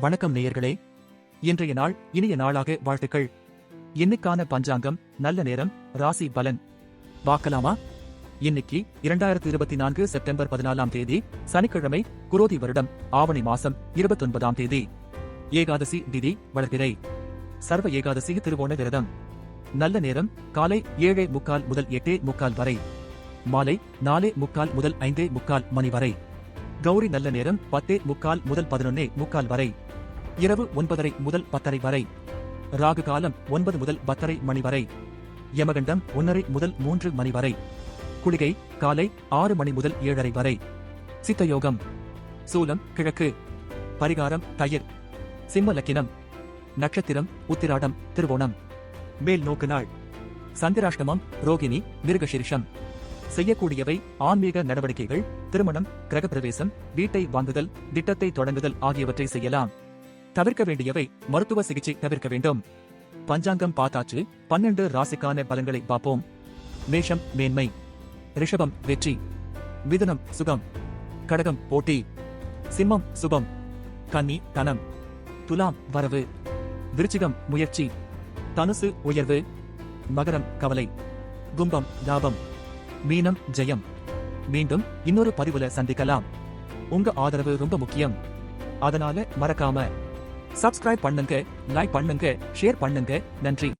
வணக்கம் நேயர்களே. இன்றைய நாள் இனிய நாளாக வாழ்த்துக்கள். இன்னைக்கான பஞ்சாங்கம் நல்ல நேரம் ராசி பலன். பார்க்கலாமா? இன்னைக்கு இரண்டாயிரத்தி இருபத்தி நான்கு செப்டம்பர் பதினாலாம் தேதி சனிக்கிழமை குரோதி வருடம் ஆவணி மாசம் இருபத்தொன்பதாம் தேதி. ஏகாதசி திதி வளர்பிறை. சர்வ ஏகாதசி திருவோண விரதம். நல்ல நேரம் காலை ஏழே முக்கால் முதல் எட்டே முக்கால் வரை. மாலை நாலே முக்கால் முதல் ஐந்தே முக்கால் மணி வரை. கௌரி நல்ல நேரம் பத்தே முக்கால் முதல் பதினொன்னே முக்கால் வரை. இரவு ஒன்பதரை முதல் பத்தரை வரை. ராகு காலம் ஒன்பது முதல் பத்தரை மணி வரை. யமகண்டம் ஒன்னரை முதல் மூன்று மணி வரை. குளிகை காலை ஆறு மணி முதல் ஏழரை வரை. சித்தயோகம். சூலம் கிழக்கு. பரிகாரம் தயிர். சிம்ம லக்கினம். நட்சத்திரம் உத்திராடம் திருவோணம். மேல் நோக்கு நாள். சந்திராஷ்டமம் ரோகிணி மிருகசிரிஷம். செய்யக்கூடியவை ஆன்மீக நடவடிக்கைகள் திருமணம் கிரகப்பிரவேசம் வீட்டை வாங்குதல் திட்டத்தை தொடங்குதல் ஆகியவற்றை செய்யலாம். தவிர்க்க வேண்டியவை மருத்துவ சிகிச்சை தவிர்க்க வேண்டும். பஞ்சாங்கம் பார்த்தாச்சு பன்னெண்டு ராசிக்கான பலன்களை பார்ப்போம். மேஷம் மேன்மை. ரிஷபம் வெற்றி. மிதுனம் சுகம். கடகம் போட்டி. சிம்மம் சுபம். கன்னி தனம். துலாம் வரவு. விருச்சிகம் முயற்சி. தனுசு உயர்வு. மகரம் கவலை. கும்பம் லாபம். மீனம் ஜெயம். மீண்டும் இன்னொரு பதிவுல சந்திக்கலாம். உங்க ஆதரவு ரொம்ப முக்கியம். அதனால மறக்காம சப்ஸ்கிரைப் பண்ணுங்க லைக் பண்ணுங்க ஷேர் பண்ணுங்க. நன்றி.